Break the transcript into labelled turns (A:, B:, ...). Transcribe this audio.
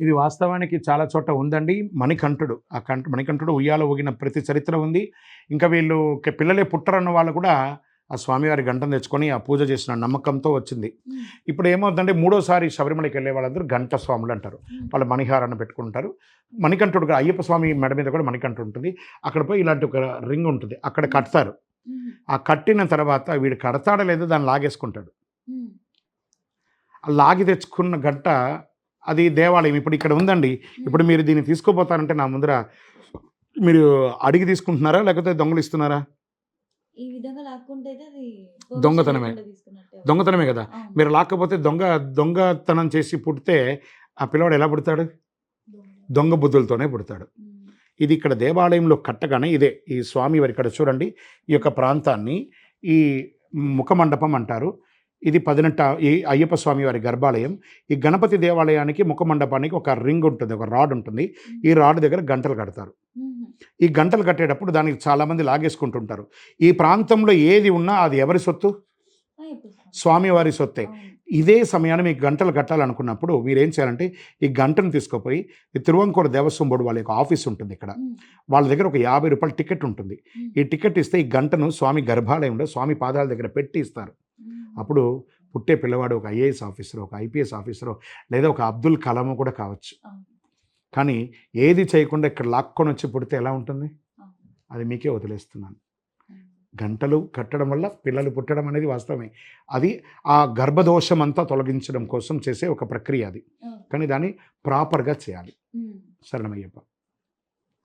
A: ఇది వాస్తవానికి చాలా చోట ఉందండి. మణికంఠుడు. ఆ కంఠ మణికంఠుడు ఉయ్యాల ఊగిన ప్రతి చరిత్ర ఉంది. ఇంకా వీళ్ళు పిల్లలే పుట్టరన్న వాళ్ళు కూడా ఆ స్వామివారి గంటను తెచ్చుకొని ఆ పూజ చేసిన నమ్మకంతో వచ్చింది. ఇప్పుడు ఏమవుతుందంటే మూడోసారి శబరిమలకి వెళ్ళే వాళ్ళందరూ గంట స్వాములు అంటారు. వాళ్ళ మణిహారాన్ని పెట్టుకుంటారు. మణికంఠుడు అయ్యప్ప స్వామి మెడ మీద కూడా మణికంఠుడు ఉంటుంది. అక్కడ పోయి ఇలాంటి ఒక రింగ్ ఉంటుంది. అక్కడ కడతారు. ఆ కట్టిన తర్వాత వీడు కడతాడో లేదో దాన్ని లాగేసుకుంటాడు. లాగి తెచ్చుకున్న గంట అది దేవాలయం ఇప్పుడు ఇక్కడ ఉందండి. ఇప్పుడు మీరు దీన్ని తీసుకోపోతారంటే నా ముందర మీరు అడిగి తీసుకుంటున్నారా? లేకపోతే దొంగలు ఇస్తున్నారా? దొంగతనమే. దొంగతనమే కదా. మీరు లాక్కపోతే దొంగ దొంగతనం చేసి పుడితే ఆ పిల్లవాడు ఎలా పుడతాడు?
B: దొంగ.
A: బుద్ధులతోనే పుడతాడు. ఇది ఇక్కడ దేవాలయంలో కట్టగానే ఇదే ఈ స్వామి వారి ఇక్కడ చూడండి. ఈ యొక్క ప్రాంతాన్ని ఈ ముఖమండపం అంటారు. ఇది పదినెట్ట ఈ అయ్యప్ప స్వామి వారి గర్భాలయం. ఈ గణపతి దేవాలయానికి ముఖమండపానికి ఒక రింగ్ ఉంటుంది ఒక రాడ్ ఉంటుంది. ఈ రాడ్ దగ్గర గంటలు కడతారు. ఈ గంటలు కట్టేటప్పుడు దానికి చాలామంది లాగేసుకుంటుంటారు. ఈ ప్రాంతంలో ఏది ఉన్నా అది ఎవరి సొత్తు. స్వామివారి సొత్తే. ఇదే సమయాన్ని మీకు గంటలు కట్టాలనుకున్నప్పుడు మీరు ఏం చేయాలంటే ఈ గంటను తీసుకుపోయి ఈ తిరువంకోడ దేవస్వం బోర్డు వాళ్ళ యొక్క ఆఫీస్ ఉంటుంది ఇక్కడ. వాళ్ళ దగ్గర ఒక యాభై రూపాయల టికెట్ ఉంటుంది. ఈ టికెట్ ఇస్తే ఈ గంటను స్వామి గర్భాలయంలో స్వామి పాదాల దగ్గర పెట్టి ఇస్తారు. అప్పుడు పుట్టే పిల్లవాడు ఒక ఐఏఎస్ ఆఫీసర్ ఒక ఐపీఎస్ ఆఫీసర్ లేదా ఒక అబ్దుల్ కలాము కూడా కావచ్చు. కానీ ఏది చేయకుండా ఇక్కడ లాక్కొని వచ్చి పుడితే ఎలా ఉంటుంది. అది మీకే వదిలేస్తున్నాను గంటలు కట్టడం వల్ల పిల్లలు పుట్టడం అనేది వాస్తవమే అది ఆ గర్భదోషం అంతా తొలగించడం కోసం చేసే ఒక ప్రక్రియ అది. కానీ దాన్ని ప్రాపర్గా చేయాలి. శరణమయ్యప్ప